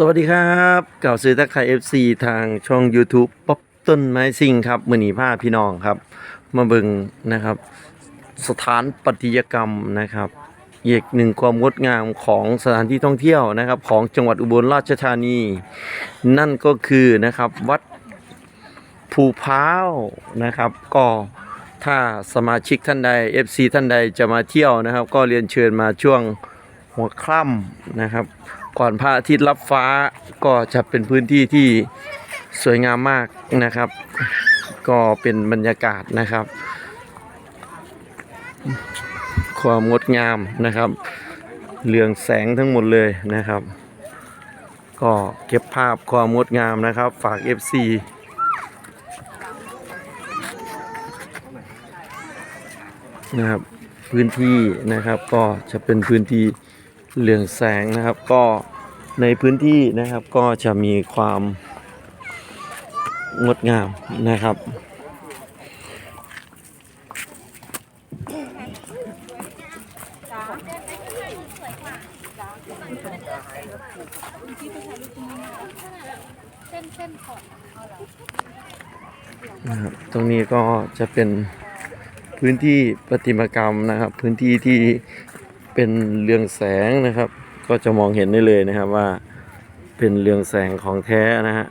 สวัสดีครับเก่าซื้อตะไคร้ FC ทางช่อง YouTube ป๊อปต้นไม้ซิงครับมือหนีผ้าพี่น้องครับ มาบิงนะครับ สถานปฏิยกรรมนะครับอีกหนึ่งความงดงามของสถานที่ท่องเที่ยวนะครับ ของจังหวัดอุบลราชธานี นั่นก็คือนะครับวัดภูพร้าวนะครับ ก็ถ้าสมาชิกท่านใด FC ท่านใดจะมาเที่ยวนะครับ ก็เรียนเชิญมาช่วงหัวค่ำนะครับ ก่อนพระอาทิตย์รับฟ้าก็จะเป็นพื้นที่ที่สวยงามมากนะครับ ก็เป็นบรรยากาศนะครับ ความงดงามนะครับเรืองแสงทั้งหมดเลยนะครับ ก็เก็บภาพความงดงามนะครับ ฝาก FC นะครับพื้นที่นะครับก็จะเป็นพื้นที่ เรืองแสงนะครับก็ในพื้นที่นะครับก็จะมีความงดงามนะครับนะครับตรงนี้ก็จะเป็นพื้นที่ประติมากรรมนะครับ พื้นที่ที่ เป็นเรืองแสงนะครับ ก็จะมองเห็นได้เลยนะครับว่าเป็นเรืองแสงของแท้นะฮะ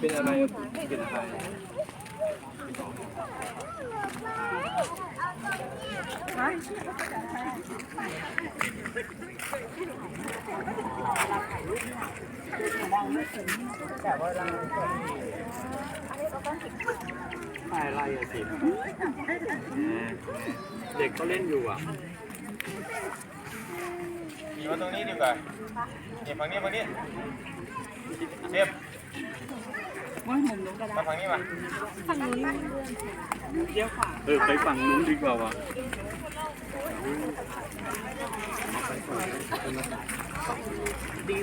เป็นอะไรเป็นอะไร อะไรอะสิเด็กก็เล่นอยู่อะอยู่ตรงนี้ดีกว่าเนี่ยฝั่งนี้ฝั่งนี้เทียบมาฝั่งนี้มาเออไปฝั่งนู้นดีกว่าวะดั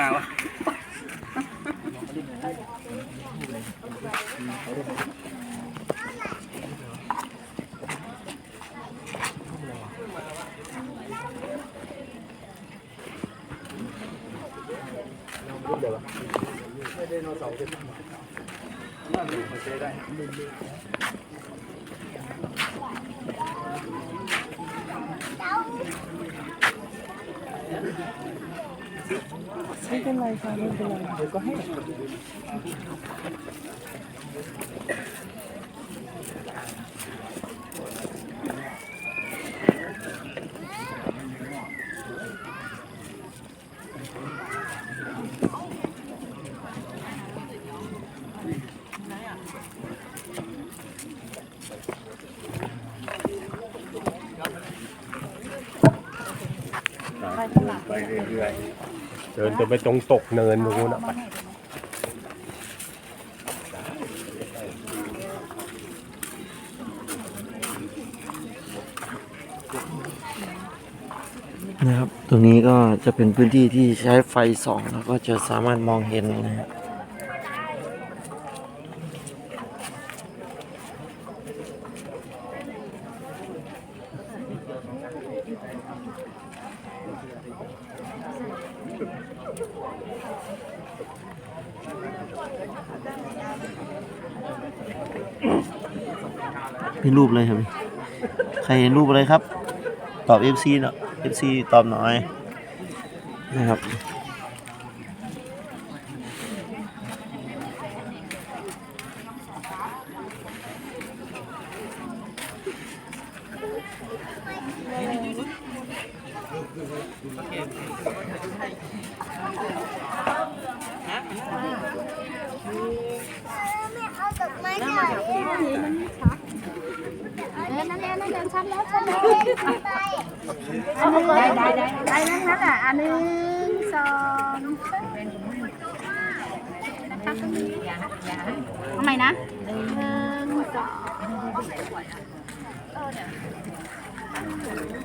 มาวะไม่เป็นไรค่ะไม่เป็นไรเดี๋ ยวก็ให้เไปเรื่อยๆ เดินจนไปตรงตกเนินนู้นนะไปนะครับ ตรงนี้ก็จะเป็นพื้นที่ที่ใช้ไฟส่องแล้วก็จะสามารถมองเห็นนะฮะ มีรูปเลยครับใครเห็นรูปอะไรครับ ตอบ FC เนาะ FC ตอบหน่อยนะครับเอาดอกไม้หน่ อยเออนั่นแล้วนั่นแล้วชัดแล้วชัดแล้วไปได้ได้ได้ได้นะคะอะอันหนึ่งสองทำไมนะหนึ่งสอง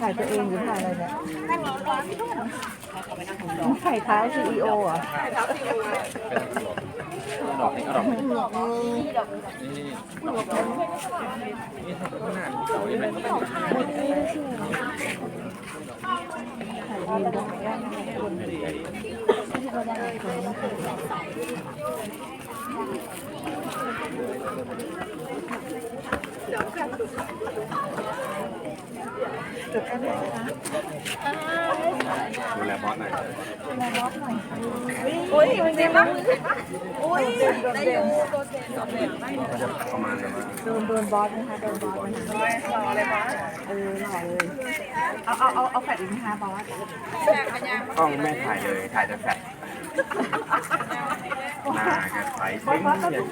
ถ่ายตัวเองหรือถ่ายอะไรเนี่ยถ่ายเท้าซีอีโออะดูแดูแลบอสหน่อยโอ้ยเจ็บปะโอ้ยได้อยู่ประมาณแบบว่าโดนโดนบอสนะคะโดนบอสนะคะหล่อเลยบอสเออหล่อเลยเอาเอาเอาเอาแฟดอีกนะคะบอสกล้องไม่ถ่ายเลยถ่ายแต่แฟด หน้าแกใสเด้งเนี่ย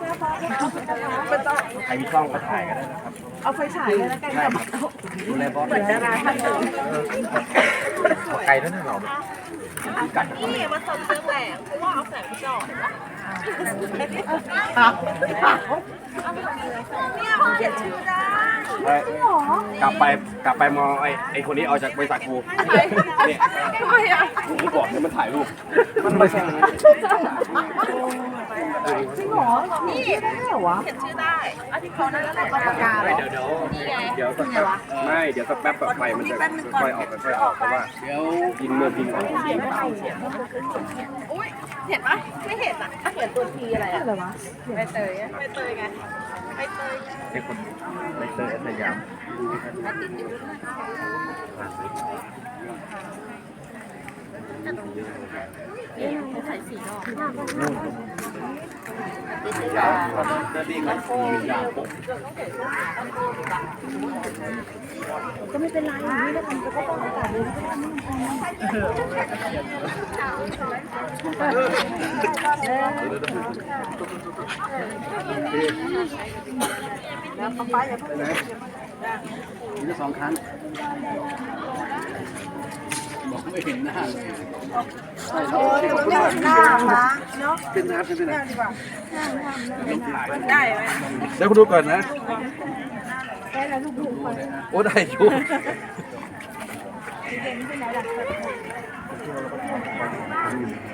ใครมีกล้องก็ถ่ายกันได้นะครับเอาไฟฉายเลยแล้วกันกับดูแลบอสเหมือนดาราท่านหนึ่งไกลแล้วนะเรากัดนี่มันสมเสื้อแหวนเพราะว่าเอาแสงไปจอด เียเขาเขียนชื่อได้กลับไปกลับไปมองไอ้ไอ้คนนี้ออกจากบริษัทกูเนี่ยกูบอกให้มันถ่ายรูปมันไม่ใช่จริงเหรอนี่ได้เหรอวะเขียนชื่อได้อาทิตย์เขานั่นแหละปากกาเหรอเดี๋ยวเดี๋ยวเดี๋ยวสักแป๊บไม่เดี๋ยวสักแป๊บแบบไฟมันจะค่อยออกค่อยออกเพราะว่าเดี๋ยวพิมพ์เมื่อพิมพ์ออกอุ้ย เห็นปะไม่เห็นอะเขียนตัวทีอะไรอะอะไรวะใบเตยใบเตยไงใบเตยไอ้คนไอ้เตอร์สยาม ยาวจะดีกันยาวปุ๊บก็ไม่เป็นไรนี่แล้วมันก็ต้องอากาศดีแล้วเอาไปอย่าเพิ่งมีสองครั้ง ไม่เห็นหน้าเลยโอ้ยมันไม่เห็นหน้ามาเนาะเป็นน้ำเป็นน้ดีกว่าได้ไหมำเดี๋ยวคุณดูก่อนนะได้แล้วลูกๆคนโอ้ได้อยู่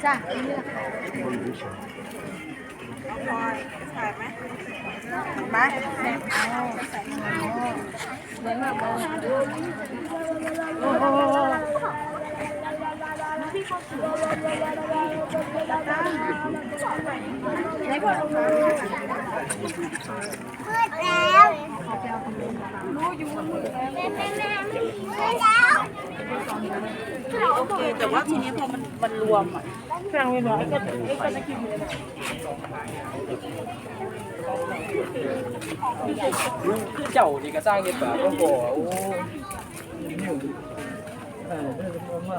จ้ะพลอยใส่ไหมเห็นไหมไม่ พอลงมามืดแล้วรู้อยู่มืดแล้วมืดแล้วโอเคแต่ว่าทีนี้พอมันมันรวมอะเครื่องไม่น้อยก็ไอ้ก็จะกินเลยคือเจ้านี่ก็สร้างเงินแบบโอ้โหโอ้ก็ตรงอะ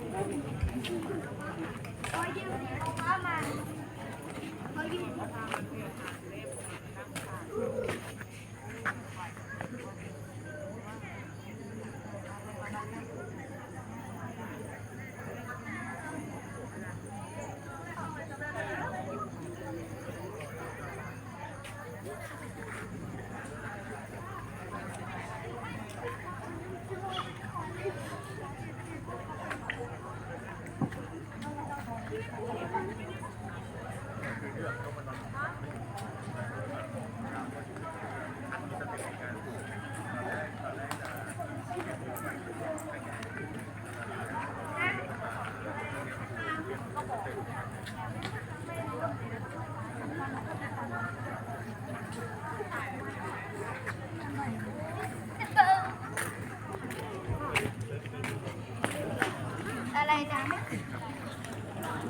ไรนะ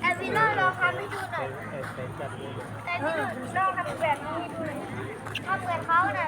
แอดวินโนลองทำให้ดู แต่ที่ดวินองทำแบบนี้ดูเลยทำเหมือนเขาน่ะ